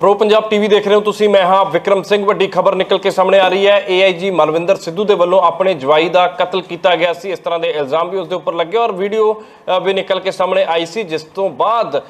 Pro Punjab TV ਦੇਖ ਰਹੇ ਹੋ ਤੁਸੀਂ, ਮੈਂ ਹਾਂ ਵਿਕਰਮ ਸਿੰਘ। ਵੱਡੀ ਖਬਰ ਨਿਕਲ ਕੇ ਸਾਹਮਣੇ ਆ ਰਹੀ ਹੈ। ਏਆਈਜੀ ਮਲਵਿੰਦਰ ਸਿੱਧੂ ਦੇ ਵੱਲੋਂ ਆਪਣੇ ਜਵਾਈ ਦਾ ਕਤਲ ਕੀਤਾ ਗਿਆ ਸੀ। ਇਸ ਤਰ੍ਹਾਂ ਦੇ ਇਲਜ਼ਾਮ ਵੀ ਉਸ ਦੇ ਉੱਪਰ ਲੱਗੇ ਔਰ ਵੀਡੀਓ ਵੀ ਨਿਕਲ ਕੇ ਸਾਹਮਣੇ ਆਈ ਸੀ, ਜਿਸ ਤੋਂ ਬਾਅਦ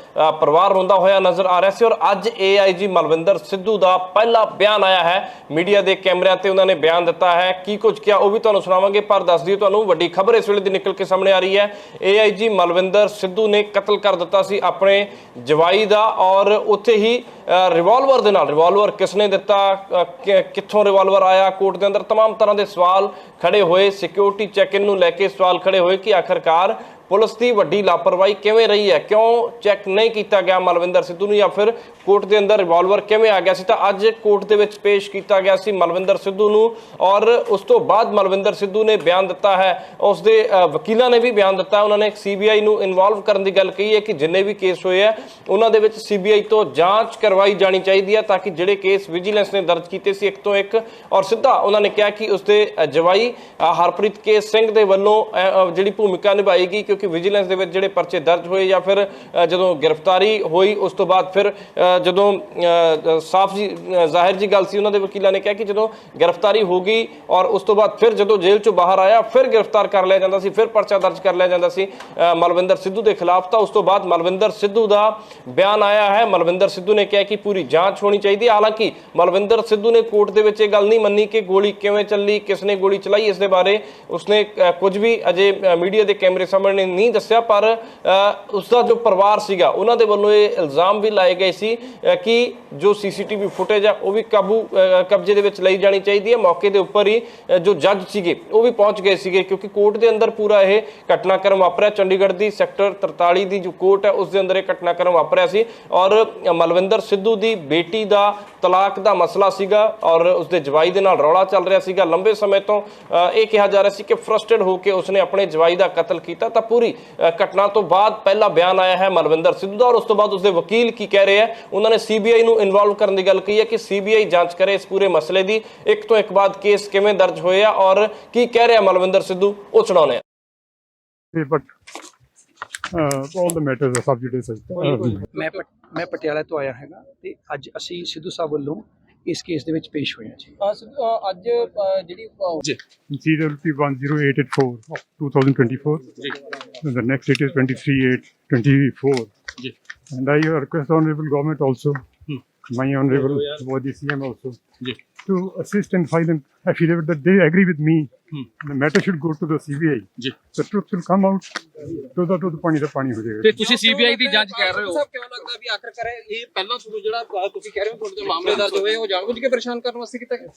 ਪਰਿਵਾਰ ਰੋਂਦਾ ਹੋਇਆ ਨਜ਼ਰ ਆ ਰਿਹਾ ਸੀ ਔਰ ਅੱਜ ਏਆਈਜੀ ਮਲਵਿੰਦਰ ਸਿੱਧੂ ਦਾ ਪਹਿਲਾ ਬਿਆਨ ਆਇਆ ਹੈ। ਮੀਡੀਆ ਦੇ ਕੈਮਰਿਆਂ ਤੇ ਉਹਨਾਂ ਨੇ ਬਿਆਨ ਦਿੱਤਾ ਹੈ। ਕੀ ਕੁਝ ਕਿਹਾ ਉਹ ਵੀ ਤੁਹਾਨੂੰ ਸੁਣਾਵਾਂਗੇ, ਪਰ ਦੱਸ ਦਈਏ ਤੁਹਾਨੂੰ, ਵੱਡੀ ਖਬਰ ਇਸ ਵੇਲੇ ਦੀ ਨਿਕਲ ਕੇ ਸਾਹਮਣੇ ਆ ਰਹੀ ਹੈ। ਏਆਈਜੀ ਮਲਵਿੰਦਰ ਸਿੱਧੂ ਨੇ ਕਤਲ ਕਰ ਦਿੱਤਾ ਸੀ ਆਪਣੇ ਜਵਾਈ ਦਾ ਔਰ ਉੱਥੇ ਹੀ ਰਿਵਾਲਵਰ ਦੇ ਨਾਲ ਰਿਵਾਲਵਰ ਕਿਸ ਨੇ ਦਿੱਤਾ ਅ, ਕਿ- ਕਿੱਥੋਂ ਰਿਵਾਲਵਰ ਆਇਆ ਕੋਰਟ ਦੇ ਅੰਦਰ तमाम ਤਰ੍ਹਾਂ ਦੇ ਸਵਾਲ ਖੜੇ ਹੋਏ ਸਿਕਿਉਰਿਟੀ ਚੈੱਕ ਇਨ ਨੂੰ ਲੈ ਕੇ ਸਵਾਲ ਖੜੇ ਹੋਏ ਕਿ ਆਖਰਕਾਰ ਪੁਲਿਸ ਦੀ ਵੱਡੀ ਲਾਪਰਵਾਹੀ ਕਿਵੇਂ ਰਹੀ ਹੈ? ਕਿਉਂ ਚੈੱਕ ਨਹੀਂ ਕੀਤਾ ਗਿਆ ਮਲਵਿੰਦਰ ਸਿੱਧੂ ਨੂੰ ਜਾਂ ਫਿਰ ਕੋਰਟ ਦੇ ਅੰਦਰ ਰਿਵਾਲਵਰ ਕਿਵੇਂ ਆ ਗਿਆ ਸੀ? ਤਾਂ ਅੱਜ ਕੋਰਟ ਦੇ ਵਿੱਚ ਪੇਸ਼ ਕੀਤਾ ਗਿਆ ਸੀ ਮਲਵਿੰਦਰ ਸਿੱਧੂ ਨੂੰ ਔਰ ਉਸ ਤੋਂ ਬਾਅਦ ਮਲਵਿੰਦਰ ਸਿੱਧੂ ਨੇ ਬਿਆਨ ਦਿੱਤਾ ਹੈ। ਉਸ ਦੇ ਵਕੀਲਾਂ ਨੇ ਵੀ ਬਿਆਨ ਦਿੱਤਾ। ਉਹਨਾਂ ਨੇ ਸੀਬੀਆਈ ਨੂੰ ਇਨਵੋਲਵ ਕਰਨ ਦੀ ਗੱਲ ਕਹੀ ਹੈ ਕਿ ਜਿੰਨੇ ਵੀ ਕੇਸ ਹੋਏ ਆ ਉਹਨਾਂ ਦੇ ਵਿੱਚ ਸੀਬੀਆਈ ਤੋਂ ਜਾਂਚ ਕਰਵਾਈ ਜਾਣੀ ਚਾਹੀਦੀ ਹੈ ਤਾਂ ਕਿ ਜਿਹੜੇ ਕੇਸ ਵਿਜੀਲੈਂਸ ਨੇ ਦਰਜ ਕੀਤੇ ਸੀ ਇੱਕ ਤੋਂ ਇੱਕ ਔਰ ਸਿੱਧਾ ਉਹਨਾਂ ਨੇ ਕਿਹਾ ਕਿ ਉਸ ਦੇ ਜਵਾਈ ਹਰਪ੍ਰੀਤ ਕੇ ਸਿੰਘ ਦੇ ਵੱਲੋਂ ਜਿਹੜੀ ਭੂਮਿਕਾ ਨਿਭਾਏਗੀ ਕਿਉਂਕਿ ਵਿਜੀਲੈਂਸ ਦੇ ਵਿੱਚ ਜਿਹੜੇ ਪਰਚੇ ਦਰਜ ਹੋਏ ਜਾਂ ਫਿਰ ਜਦੋਂ ਗ੍ਰਿਫਤਾਰੀ ਹੋਈ ਉਸ ਤੋਂ ਬਾਅਦ ਫਿਰ ਜਦੋਂ ਸਾਫ਼ ਜੀ ਜ਼ਾਹਿਰ ਜੀ ਗੱਲ ਸੀ ਉਹਨਾਂ ਦੇ ਵਕੀਲਾਂ ਨੇ ਕਿਹਾ ਕਿ ਜਦੋਂ ਗ੍ਰਿਫਤਾਰੀ ਹੋ ਗਈ ਔਰ ਉਸ ਤੋਂ ਬਾਅਦ ਫਿਰ ਜਦੋਂ ਜੇਲ੍ਹ ਚੋਂ ਬਾਹਰ ਆਇਆ ਫਿਰ ਗ੍ਰਿਫਤਾਰ ਕਰ ਲਿਆ ਜਾਂਦਾ ਸੀ ਫਿਰ ਪਰਚਾ ਦਰਜ ਕਰ ਲਿਆ ਜਾਂਦਾ ਸੀ। ਮਲਵਿੰਦਰ ਸਿੱਧੂ ਦੇ ਖਿਲਾਫ ਤਾਂ ਉਸ ਤੋਂ ਬਾਅਦ ਮਲਵਿੰਦਰ ਸਿੱਧੂ ਦਾ ਬਿਆਨ ਆਇਆ ਹੈ। ਮਲਵਿੰਦਰ ਸਿੱਧੂ ਨੇ ਕਿਹਾ ਕਿ ਪੂਰੀ ਜਾਂਚ ਹੋਣੀ ਚਾਹੀਦੀ ਹੈ। ਹਾਲਾਂਕਿ ਮਲਵਿੰਦਰ ਸਿੱਧੂ ਨੇ ਕੋਰਟ ਦੇ ਵਿੱਚ ਇਹ ਗੱਲ ਨਹੀਂ ਮੰਨੀ ਕਿ ਗੋਲੀ ਕਿਵੇਂ ਚੱਲੀ ਕਿਸ ਨੇ ਗੋਲੀ ਚਲਾਈ ਇਸ ਦੇ ਬਾਰੇ ਉਸਨੇ ਅ, ਕੁਝ ਵੀ ਅਜੇ ਮੀਡੀਆ ਦੇ ਕੈਮਰੇ ਸਾਹਮਣੇ ਨਹੀਂ ਦੱਸਿਆ ਪਰ ਅ, ਉਸ ਦਾ ਜੋ ਪਰਿਵਾਰ ਸੀਗਾ ਉਹਨਾਂ ਦੇ ਵੱਲੋਂ ਇਹ ਇਲਜ਼ਾਮ ਵੀ ਲਾਏ ਗਏ ਸੀ ਕਿ ਜੋ ਸੀਸੀਟੀਵੀ ਫੁਟੇਜ ਆ ਉਹ ਵੀ ਕਾਬੂ ਕਬਜ਼ੇ ਦੇ ਵਿੱਚ ਲਈ ਜਾਣੀ ਚਾਹੀਦੀ ਹੈ। ਮੌਕੇ ਦੇ ਉੱਪਰ ਹੀ ਜੋ ਜੱਜ ਸੀਗੇ ਉਹ ਵੀ ਪਹੁੰਚ ਗਏ ਸੀਗੇ ਕਿਉਂਕਿ ਕੋਰਟ ਦੇ ਅੰਦਰ ਪੂਰਾ ਇਹ ਘਟਨਾਕ੍ਰਮ ਵਾਪਰਿਆ। ਚੰਡੀਗੜ੍ਹ ਦੀ ਸੈਕਟਰ 43 ਦੀ ਜੋ ਕੋਰਟ ਹੈ ਉਸ ਦੇ ਅੰਦਰ ਇਹ ਘਟਨਾਕ੍ਰਮ ਵਾਪਰਿਆ ਸੀ। ਔਰ ਮਲਵਿੰਦਰ ਸਿੱਧੂ ਦੀ ਬੇਟੀ ਦਾ ਤਲਾਕ ਦਾ ਮਸਲਾ ਸੀਗਾ ਔਰ ਉਸਦੇ ਜਵਾਈ ਦੇ ਨਾਲ ਰੌਲਾ ਚੱਲ ਰਿਹਾ ਸੀਗਾ। ਲੰਬੇ ਸਮੇਂ ਤੋਂ ਇਹ ਕਿਹਾ ਜਾ ਰਿਹਾ ਸੀ ਕਿ ਫਰਸਟ੍ਰੇਟ ਹੋ ਕੇ ਉਸਨੇ ਆਪਣੇ ਜਵਾਈ ਦਾ ਕਤਲ ਕੀਤਾ। ਤਾਂ ਪੂਰੀ ਘਟਨਾ ਤੋਂ ਬਾਅਦ ਪਹਿਲਾ ਬਿਆਨ ਆਇਆ ਹੈ ਮਲਵਿੰਦਰ ਸਿੱਧੂ ਦਾ ਔਰ ਉਸ ਤੋਂ ਬਾਅਦ ਉਸਦੇ ਵਕੀਲ ਕੀ ਕਹਿ ਰਹੇ ਹੈ। ਉਹਨਾਂ ਨੇ ਸੀਬੀਆਈ ਨੂੰ ਇਨਵੋਲਵ ਕਰਨ ਦੀ ਗੱਲ ਕਹੀ ਹੈ ਕਿ ਸੀਬੀਆਈ ਜਾਂਚ ਕਰੇ ਇਸ ਪੂਰੇ ਮਸਲੇ ਦੀ। ਇੱਕ ਤੋਂ ਇੱਕ ਬਾਅਦ ਕੇਸ ਕਿਵੇਂ ਦਰਜ ਹੋਏ ਆ ਔਰ ਕੀ ਕਹਿ ਰਿਹਾ ਮਲਵਿੰਦਰ ਸਿੱਧੂ? ਉਹ ਸੁਣਾਉਂਦੇ ਆ uh, all the matters are sub judice. Uh, ਮੈਂ ਮੈਂ ਪਟਿਆਲਾ ਤੋਂ ਆਇਆ ਹੈਗਾ ਤੇ ਅੱਜ ਅਸੀਂ ਸਿੱਧੂ ਸਾਹਿਬ ਵੱਲੋਂ ਇਸ ਕੇਸ ਦੇ ਵਿੱਚ ਪੇਸ਼ ਹੋਏ ਹਾਂ ਜੀ ਅੱਜ ਜਿਹੜੀ 10884 of 2024. And the next date is 23-8-24. And I request honorable government also, my honorable body CM also, to assist and file an affidavit that they agree with me. The matter should go to the CBI. The truth will come out. To the to the ਪਾਣੀ ਦਾ ਪਾਣੀ ਹੋ ਜਾਏਗਾ ਤੇ ਤੁਸੀਂ CBI ਦੀ ਜਾਂਚ ਕਰ ਰਹੇ ਹੋ ਸਾਹਿਬ ਕਿਉਂ ਲੱਗਦਾ ਵੀ ਆਖਰਕਾਰ ਇਹ ਪਹਿਲਾਂ ਤੁਹਾਨੂੰ ਜਿਹੜਾ ਅ, ਤੁਸੀਂ ਕਹਿ ਰਹੇ ਹੋ ਤੁਹਾਡੇ ਤੇ ਮਾਮਲੇ ਦਰਜ ਹੋਏ ਉਹ ਜਾਣਬੁੱਝ ਕੇ ਪਰੇਸ਼ਾਨ ਕਰਨ ਵਾਸਤੇ ਕੀਤਾ ਗਿਆ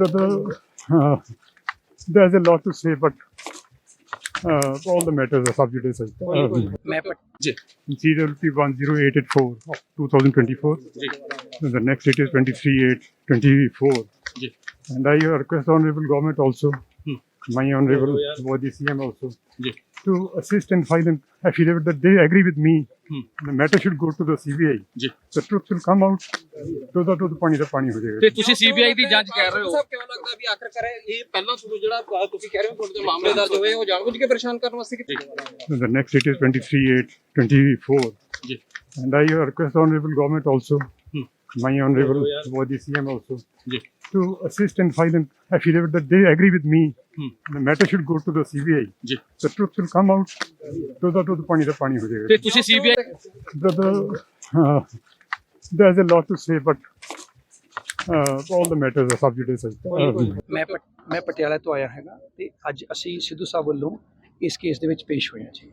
Brother, uh, there's a lot to say, but uh, all the matters are sub judice. Uh, ਮੈਂ ਪਟ- CWP 10884 of 2024. And the next date is 23-8-24. And I request honorable government also, my honorable body CM also, to assist and file an affidavit that they agree with me. The matter should go to the CBI. The truth will come out. To the to the ਪਾਣੀ ਦਾ ਪਾਣੀ ਹੋ ਜਾਏਗਾ ਤੇ ਤੁਸੀਂ CBI ਦੀ ਜਾਂਚ ਕਰ ਰਹੇ ਹੋ ਸਾਹਿਬ ਕਿਉਂ ਲੱਗਦਾ ਵੀ ਆਖਰਕਾਰ ਇਹ ਪਹਿਲਾਂ ਤੁਹਾਨੂੰ ਜਿਹੜਾ ਤੁਸੀਂ ਕਹਿ ਰਹੇ ਹੋ ਤੁਹਾਡੇ ਤੇ ਮਾਮਲੇ ਦਰਜ ਹੋਏ ਉਹ ਜਾਣਬੁੱਝ ਕੇ ਪਰੇਸ਼ਾਨ ਕਰਨ ਵਾਸਤੇ ਕੀਤਾ ਗਿਆ The next date is 23-8-24. And I request honorable government also, my honorable body CM also, to assist and file an affidavit that they agree with me. The matter should go to the CBI. The truth will come out. To the to the ਪਾਣੀ ਦਾ ਪਾਣੀ ਹੋ ਜਾਏਗਾ ਤੇ ਤੁਸੀਂ CBI Brother, uh, there's a lot to say, but uh, all the matters are sub judice. Uh, ਮੈਂ ਪਟ- ਮੈਂ ਪਟਿਆਲਾ ਤੋਂ ਆਇਆ ਹੈਗਾ ਤੇ ਅੱਜ ਅਸੀਂ ਸਿੱਧੂ ਸਾਹਿਬ ਵੱਲੋਂ ਇਸ ਕੇਸ ਦੇ ਵਿੱਚ ਪੇਸ਼ ਹੋਏ ਹਾਂ ਜੀ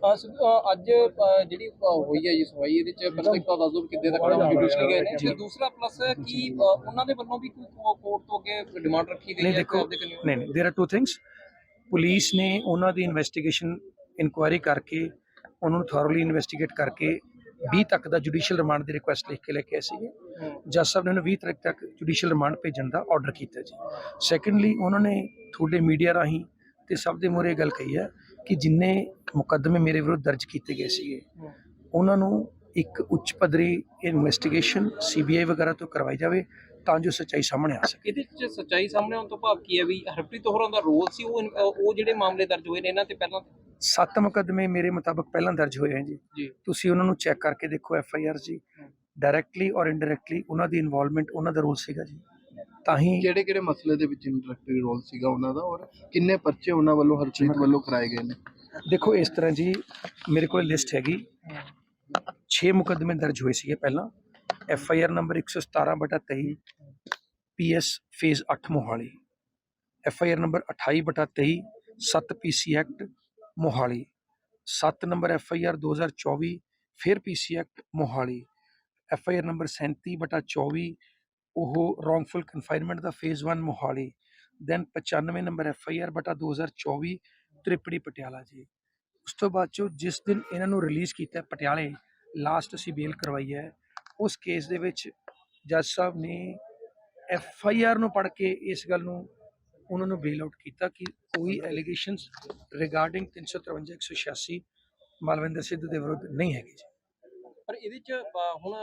ਅੱਜ ਅ, ਜਿਹੜੀ ਅ, ਹੋਈ ਹੈ ਜੀ ਸਵਾਈ ਇਹਦੇ ਚ ਪਹਿਲਾਂ ਇੱਕ ਤਾਂ ਦੱਸ ਦਿਓ ਵੀ ਕਿੱਦੇ ਤੱਕ ਨਾਮ ਜੁਡੀਸ਼ਰੀ ਗਏ ਨੇ ਤੇ ਦੂਸਰਾ ਪਲੱਸ ਕੀ ਅ, ਉਹਨਾਂ ਦੇ ਵੱਲੋਂ ਵੀ ਕੋਈ ਕੋਰਟ ਤੋਂ ਅੱਗੇ ਡਿਮਾਂਡ ਰੱਖੀ ਗਈ ਨਹੀਂ ਹੈ ਦੇਖੋ ਆਪਦੇ ਕਾਨੂੰਨ ਨਹੀਂ ਨਹੀਂ there are two things police ਨੇ ਉਹਨਾਂ ਦੀ ਇਨਵੈਸਟੀਗੇਸ਼ਨ ਇਨਕੁਆਇਰੀ ਕਰਕੇ ਉਹਨਾਂ ਨੂੰ ਥੋਰਲੀ ਇਨਵੈਸਟੀਗੇਟ ਕਰਕੇ 20 ਤੱਕ ਦਾ ਜੁਡੀਸ਼ੀਅਲ ਰਿਮਾਂਡ ਦੀ ਰਿਕੁਐਸਟ ਲਿਖ ਕੇ ਲੈ ਕੇ ਆਏ ਸੀਗੇ ਜੱਜ ਸਾਹਿਬ ਨੇ ਉਹਨੂੰ 20 ਤਰੀਕ ਤੱਕ ਜੁਡੀਸ਼ੀਅਲ ਰਿਮਾਂਡ ਭੇਜਣ ਦਾ ਆਰਡਰ ਕੀਤਾ ਜੀ ਸੈਕੰਡਲੀ ਉਹਨਾਂ ਨੇ ਤੁਹਾਡੇ ਮੀਡੀਆ ਰਾਹੀਂ ਤੇ ਸਭ ਦੇ ਮੂਹਰੇ ਇਹ ਗੱਲ ਕਹੀ ਹੈ ਕਿ ਜਿੰਨੇ ਮੁਕੱਦਮੇ ਮੇਰੇ ਵਿਰੁੱਧ ਦਰਜ ਕੀਤੇ ਗਏ ਸੀਗੇ ਉਹਨਾਂ ਨੂੰ ਇੱਕ ਉੱਚ ਪੱਧਰੀ ਇਨਵੈਸਟੀਗੇਸ਼ਨ ਸੀਬੀਆਈ ਵਗੈਰਾ ਤੋਂ ਕਰਵਾਈ ਜਾਵੇ ਤਾਂ ਜੋ ਸੱਚਾਈ ਸਾਹਮਣੇ ਆ ਸਕੇ। ਇਹਦੇ ਵਿੱਚ ਸੱਚਾਈ ਸਾਹਮਣੇ ਆਉਣ ਤੋਂ ਭਾਵ ਕੀ ਹੈ ਵੀ ਹਰਪ੍ਰੀਤ ਹੋਰਾਂ ਦਾ ਰੋਲ ਸੀ ਉਹ ਉਹ ਜਿਹੜੇ ਮਾਮਲੇ ਦਰਜ ਹੋਏ ਨੇ ਇਹਨਾਂ ਤੇ ਪਹਿਲਾਂ? ਸੱਤ ਮੁਕੱਦਮੇ ਮੇਰੇ ਮੁਤਾਬਕ ਪਹਿਲਾਂ ਦਰਜ ਹੋਏ ਹਨ ਜੀ। ਜੀ। ਤੁਸੀਂ ਉਹਨਾਂ ਨੂੰ ਚੈੱਕ ਕਰਕੇ ਦੇਖੋ ਐਫ ਆਈ ਆਰ ਜੀ। ਡਾਇਰੈਕਟਲੀ ਔਰ ਇਨਡਾਇਰੈਕਟਲੀ ਉਹਨਾਂ ਦੀ ਇਨਵੋਲਵਮੈਂਟ ਉਹਨਾਂ ਦਾ ਰੋਲ ਸੀਗਾ ਜੀ। ਤਾਂ ਹੀ ਕਿਹੜੇ ਕਿਹੜੇ ਮਸਲੇ ਦੇ ਵਿੱਚ ਇੰਟਰੈਕਟਿਵ ਰੋਲ ਸੀਗਾ ਉਹਨਾਂ ਦਾ ਔਰ ਕਿੰਨੇ ਪਰਚੇ ਉਹਨਾਂ ਵੱਲੋਂ ਹਰਪ੍ਰੀਤ ਵੱਲੋਂ ਕਰਾਏ ਗਏ ਨੇ? ਦੇਖੋ ਇਸ ਤਰ੍ਹਾਂ ਜੀ ਮੇਰੇ ਕੋਲ ਲਿਸਟ ਹੈਗੀ। 6 ਮੁਕੱਦਮੇ ਦਰਜ ਹੋਏ ਸੀਗੇ ਪਹਿਲਾਂ। ਐਫ ਆਈ ਆਰ ਨੰਬਰ 117 ਬਟਾ 23 P S phase 8 Mohali. F I R number 28 ਬਟਾ 23 7 P C act Mohali. 7 number F I R 2024 ਫਿਰ P C act Mohali. F I R number 37 ਬਟਾ 24 ਉਹ wrongful confinement the phase 1 Mohali then 95 number F I R ਬਟਾ 2024 ਤ੍ਰਿਪੜੀ ਪਟਿਆਲਾ ਜੀ। ਉਸ ਤੋਂ ਬਾਅਦ ਚੋਂ ਜਿਸ ਦਿਨ ਇਹਨਾਂ ਨੂੰ ਰਿਲੀਜ਼ ਕੀਤਾ ਪਟਿਆਲੇ ਲਾਸਟ ਅਸੀਂ ਬੇਲ ਕਰਵਾਈ ਹੈ, ਉਸ ਕੇਸ ਦੇ ਵਿੱਚ ਜੱਜ ਸਾਹਿਬ ਨੇ ਐਫ ਆਈ ਆਰ ਨੂੰ ਪੜ੍ਹ ਕੇ ਇਸ ਗੱਲ ਨੂੰ ਉਹਨਾਂ ਨੂੰ ਬੇਲ ਆਊਟ ਕੀਤਾ ਕਿ ਕੋਈ ਐਲੀਗੇਸ਼ਨਸ ਰਿਗਾਰਡਿੰਗ 353 186 ਮਾਲਵਿੰਦਰ ਸਿੱਧੂ ਦੇ ਵਿਰੁੱਧ ਨਹੀਂ ਹੈਗੇ ਜੀ। ਪਰ ਇਹਦੇ ਚ ਹੁਣ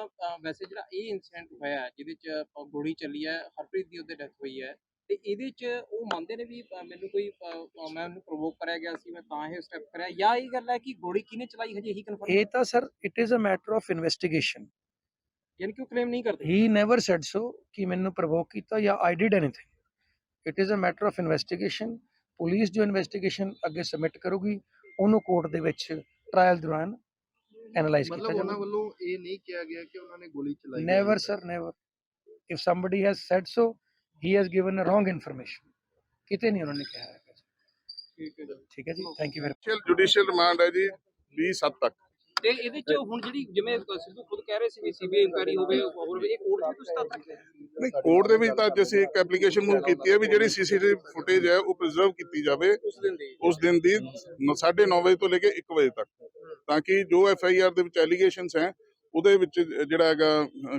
ਵੈਸੇ ਜਿਹੜਾ ਇਹ ਇਨਸੀਡੈਂਟ ਹੋਇਆ ਹੈ, ਜਿਹਦੇ ਚ ਗੋਲੀ ਚੱਲੀ ਹੈ ਹਰਪ੍ਰੀਤ ਦੀ ਉਹਦੇ ਡੈਥ ਹੋਈ ਹੈ ਤੇ ਇਹਦੇ ਚ ਉਹ ਮੰਨਦੇ ਨੇ ਵੀ ਮੈਨੂੰ ਕੋਈ ਮੈਂ ਉਹਨੂੰ ਪ੍ਰੋਵੋਕ ਕਰਿਆ ਗਿਆ ਸੀ ਮੈਂ ਤਾਂ ਇਹ ਸਟੈਪ ਕਰਿਆ ਜਾਂ ਇਹ ਗੱਲ ਹੈ ਕਿ ਗੋਲੀ ਕਿਹਨੇ ਚਲਾਈ ਹਜੇ ਇਹੀ ਕਨਫਰਮ ਇਹ ਤਾਂ sir it is a matter of investigation ਯਾਨੀ ਕਿ ਉਹ ਕਲੇਮ ਨਹੀਂ ਕਰਦੇ। ਹੀ ਨੈਵਰ ਸੈਡ ਸੋ ਕਿ ਮੈਨੂੰ ਪ੍ਰੋਵੋਕ ਕੀਤਾ ਜਾਂ I did anything it is a matter of investigation police ਜੋ ਇਨਵੈਸਟੀਗੇਸ਼ਨ ਅੱਗੇ ਸਬਮਿਟ ਕਰੂਗੀ ਉਹਨੂੰ ਕੋਰਟ ਦੇ ਵਿੱਚ ਟ੍ਰਾਇਲ ਦੌਰਾਨ ਐਨਾਲਾਈਜ਼ ਕੀਤਾ ਮਤਲਬ ਉਹਨਾਂ ਵੱਲੋਂ ਇਹ ਨਹੀਂ ਕਿਹਾ ਗਿਆ ਕਿ ਉਹਨਾਂ ਨੇ ਗੋਲੀ ਚਲਾਈ ਹੈ। never sir never. If somebody has said so he has given a wrong information. ਕਿਤੇ ਨਹੀਂ ਉਹਨਾਂ ਨੇ ਕਿਹਾ ਹੈ ਠੀਕ ਹੈ ਜੀ। ਠੀਕ ਹੈ ਜੀ? Thank you very judicial judicial remand ਹੈ ਜੀ 20 7 ਤੱਕ। ਤੇ ਇਹਦੇ ਚ ਹੁਣ ਜਿਹੜੀ ਜਿਵੇਂ ਸਿੱਧੂ ਖੁਦ ਕਹਿ ਰਹੇ ਸੀ ਵੀ ਸੀਬੀਆਈ ਇਨਕੁਆਇਰੀ ਹੋਵੇ ਹੋਰ ਹੋਵੇ ਇਹ ਕੋਰਟ ਦੀ ਤਦ ਤੱਕ ਨਹੀਂ ਕੋਰਟ ਦੇ ਵਿੱਚ ਤਾਂ ਅੱਜ ਅਸੀਂ ਇੱਕ ਐਪਲੀਕੇਸ਼ਨ ਮੂਵ ਕੀਤੀ ਹੈ ਵੀ ਜਿਹੜੀ ਸੀਸੀਟੀਵੀ ਫੁਟੇਜ ਹੈ ਉਹ ਪ੍ਰੀਜ਼ਰਵ ਕੀਤੀ ਜਾਵੇ। ਉਸ ਦਿਨ ਦੀ। ਉਸ ਦਿਨ ਦੀ 9:30 ਵਜੇ ਤੋਂ ਲੈ ਕੇ 1 ਵਜੇ ਤੱਕ। ਤਾਂ ਕਿ ਜੋ ਐਫ ਆਈ ਆਰ ਦੇ ਵਿੱਚ ਐਲੀਗੇਸ਼ਨਸ ਹੈ ਉਹਦੇ ਵਿੱਚ ਜਿਹੜਾ ਹੈਗਾ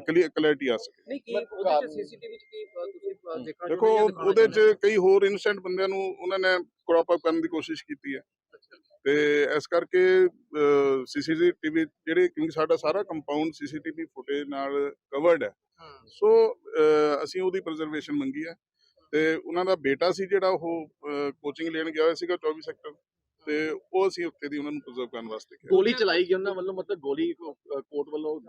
ਕਲੀਅਰ ਕਲੈਰਿਟੀ ਆ ਸਕੇ। ਨਹੀਂ ਕੀ ਉਹਦੇ ਚ ਸੀਸੀਟੀਵੀ ਚ ਕੀ ਅ, ਤੁਸੀਂ ਅ, ਦੇਖਣਾ ਦੇਖੋ ਉਹਦੇ 'ਚ ਕਈ ਹੋਰ ਇਨੋਸੈਂਟ ਬੰਦਿਆਂ ਨੂੰ ਉਹਨਾਂ ਨੇ ਕ੍ਰੌਪ ਅਪ ਕਰਨ ਦੀ ਕੋਸ਼ਿਸ਼ ਕੀਤੀ ਹੈ। ਤੇ ਇਸ ਕਰਕੇ ਸੀਸੀਟੀਵੀ ਜਿਹੜੇ ਕਿਉਂਕਿ ਸਾਡਾ ਸਾਰਾ ਕੰਪਾਊਂਡ ਸੀਸੀਟੀਵੀ ਫੁਟੇਜ ਨਾਲ ਕਵਰਡ ਹੈ। ਸੋ ਅਸੀਂ ਉਹਦੀ ਪ੍ਰੀਜ਼ਰਵੇਸ਼ਨ ਮੰਗੀ ਹੈ। ਤੇ ਉਹਨਾਂ ਦਾ ਬੇਟਾ ਸੀ ਜਿਹੜਾ ਉਹ ਕੋਚਿੰਗ ਲੈਣ ਗਿਆ ਹੋਇਆ ਸੀਗਾ 24 ਸੈਕਟਰ ਤੇ ਉਹ ਅਸੀਂ ਉੱਥੇ ਦੀ ਉਹਨਾਂ ਨੂੰ ਪ੍ਰੀਜ਼ਰਵ ਕਰਨ ਵਾਸਤੇ ਕਿਹਾ। ਗੋਲੀ ਚਲਾਈ ਗਈ ਉਹਨਾਂ ਵੱਲੋਂ ਮਤਲਬ ਗੋਲੀ ਕੋਰਟ ਵੱਲੋਂ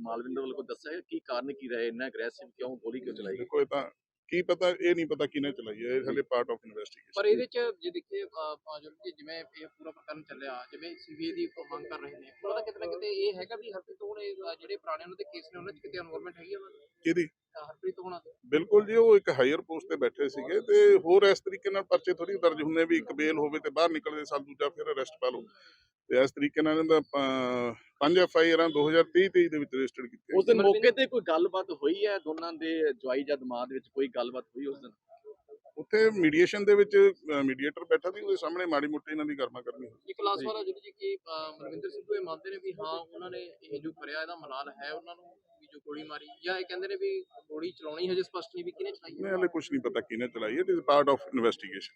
ਮਾਲਵਿੰਦਰ ਵੱਲੋਂ ਕੋਈ ਦੱਸਿਆ ਕੀ ਕਾਰਨ ਕੀ ਰਹੇ ਇੰਨਾ ਅਗਰੈਸਿਵ ਕਿਉਂ ਗੋਲੀ ਕਿਉਂ ਚਲਾਈ ਗਈ? ਇਹ ਤਾਂ ਕੀ ਪਤਾ ਇਹ ਨਹੀਂ ਪਤਾ ਕਿਹਨੇ ਚਲਾਈ ਹੈ ਇਹ ਹਲੇ ਪਾਰਟ ਆਫ ਪਰ ਇਨਵੈਸਟੀਗੇਸ਼ਨ ਇਹਦੇ ਚ ਜੇ ਦੇਖੀਏ ਜਦੋਂ ਕਿ ਜਿਵੇਂ ਇਹ ਪੂਰਾ ਪ੍ਰਕਰਨ ਚੱਲਿਆ ਜਿਵੇਂ ਸੀਬੀਆਈ ਦੀ ਮੰਗ ਕਰ ਰਹੇ ਨੇ ਉਹਨਾਂ ਦਾ ਕਿਤੇ ਨਾ ਕਿਤੇ ਇਹ ਹੈਗਾ ਵੀ ਹਰਪ੍ਰੀਤ ਅ, ਜਿਹੜੇ ਪੁਰਾਣੇ ਉਹਨਾਂ ਦੇ ਕੇਸ ਨੇ ਉਹਨਾਂ ਚ ਕਿਤੇ ਇਨਵੋਲਵਮੈਂਟ ਹੈਗੀ ਆ? ਉਹਨਾਂ ਦੀ? ਕਿਹਦੀ? ਹਰਪ੍ਰੀਤ ਹੋਣਾ ਦੀ। ਬਿਲਕੁਲ ਜੀ ਉਹ ਇੱਕ ਹਾਇਰ ਪੋਸਟ ਤੇ ਬੈਠੇ ਸੀਗੇ ਤੇ ਹੋਰ ਇਸ ਤਰੀਕੇ ਨਾਲ ਪਰਚੇ ਥੋੜੀ ਦਰਜ ਹੁੰਦੇ ਵੀ ਇੱਕ ਬੇਲ ਹੋਵੇ ਤੇ ਬਾਹਰ ਨਿਕਲਦੇ ਸਾਲ ਦੂਜਾ ਫਿਰ ਅਰੈਸਟ ਪਾ ਲਓ। ਤੇ ਇਸ ਤਰੀਕੇ ਨਾਲ ਇਹਨਾਂ ਦਾ ਪੰਜ ਐਫ ਆਈ ਆਰਾਂ 2023 23 ਦੇ ਵਿੱਚ ਰਜਿਸਟਰਡ ਕੀਤੇ ਉਸ ਦਿਨ ਮੌਕੇ ਤੇ ਕੋਈ ਗੱਲਬਾਤ ਹੋਈ ਹੈ? ਦੋਨਾਂ ਦੇ ਜਵਾਈ ਜਾਂ ਦਮਾਦ ਵਿੱਚ ਕੋਈ ਗੱਲਬਾਤ ਹੋਈ ਉਸ ਦਿਨ? ਉੱਥੇ ਮੀਡੀਏਸ਼ਨ ਦੇ ਵਿੱਚ ਮੀਡੀਏਟਰ ਬੈਠਾ ਸੀ ਉਹਦੇ ਸਾਹਮਣੇ ਮਾੜੀ ਮੋਟੀ ਇਹਨਾਂ ਦੀ ਗਰਮਾ ਕਰਨੀ ਇੱਕ ਲਾਸਟ ਵਾਲਾ ਜਿਹੜੀ ਜੀ ਕਿ ਮਨਵਿੰਦਰ ਸਿੱਧੂ ਇਹ ਮੰਨਦੇ ਨੇ ਵੀ ਹਾਂ ਉਹਨਾਂ ਨੇ ਇਹ ਜੋ ਕਰਿਆ ਇਹਦਾ ਮਲਾਲ ਹੈ ਉਹਨਾਂ ਨੂੰ ਵੀ ਜੋ ਗੋਲੀ ਮਾਰੀ ਜਾਂ ਇਹ ਕਹਿੰਦੇ ਨੇ ਵੀ ਗੋਲੀ ਚਲਾਉਣੀ ਹਜੇ ਸਪਸ਼ਟ ਨਹੀਂ ਵੀ ਕਿਹਨੇ ਚਲਾਈ ਨਹੀਂ ਹੈ ਹਲੇ ਕੁਝ ਨਹੀਂ ਪਤਾ ਕਿਹਨੇ ਚਲਾਈ ਹੈ it is part of investigation